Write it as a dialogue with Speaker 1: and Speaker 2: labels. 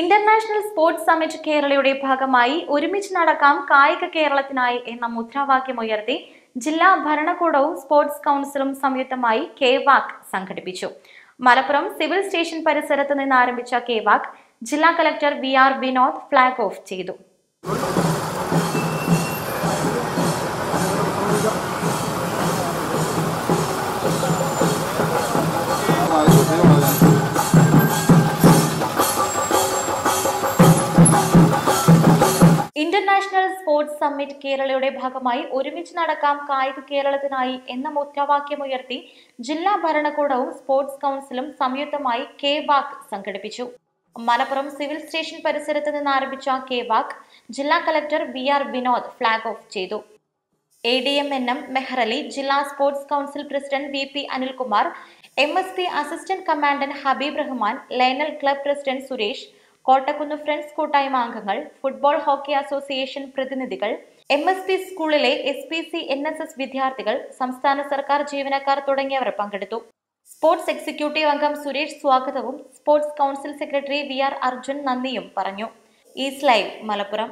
Speaker 1: International sports summit കേരളയുടെ ഭാഗമായി ഒരുമിച്ച് നടക്കാം കായിക കേരളത്തിനായി എന്ന മുദ്രാവാക്യം ഉയർത്തി ജില്ലാ ഭരണകൂടവും സ്പോർട്സ് കൗൺസിലും സംയുക്തമായി കെ വാക്ക് സംഘടിപ്പിച്ചു. മലപ്പുറം സിവിൽ സ്റ്റേഷൻ പരിസരത്ത് നിന്ന് ആരംഭിച്ച കെ വാക്ക് ജില്ലാ collector V R Vinod flag off ചെയ്തു. ഇന്റർനാഷണൽ സ്പോർട്സ് സമ്മിറ്റ് കേരളയുടെ ഭാഗമായി ഒരുമിച്ച് നടക്കാം കായിക കേരളത്തിനായി എന്ന മുദ്രാവാക്യമുയർത്തി ജില്ലാ ഭരണകൂടവും സ്പോർട്സ് കൗൺസിലും സംയുക്തമായി കെ വാക്ക് സംഘടിപ്പിച്ചു. മലപ്പുറം സിവിൽ സ്റ്റേഷൻ പരിസരത്ത് നിന്ന് ആരംഭിച്ച കെ വാക്ക് ജില്ലാ collector V R Vinod flag off ചെയ്തു. A D M N M Mehrali ജില്ലാ sports council president V P Anilkumar M S P assistant commandant Habeeb Rahman Lionel club president Suresh Kottakkunnu friends കൂട്ടായ്മ അംഗങ്ങൾ football hockey association പ്രതിനിധികൾ M S P സ്കൂളിലെ S P C N S S വിദ്യാർത്ഥികൾ സംസ്ഥാന സർക്കാർ ജീവനക്കാർ തുടങ്ങിയവർ പങ്കെടുത്തു. സ്പോർട്സ് എക്സിക്യൂട്ടീവ് അംഗം സുരേഷ് സ്വാഗതവും sports council secretary V R Arjun നന്ദിയും പറഞ്ഞു. Is live Malappuram.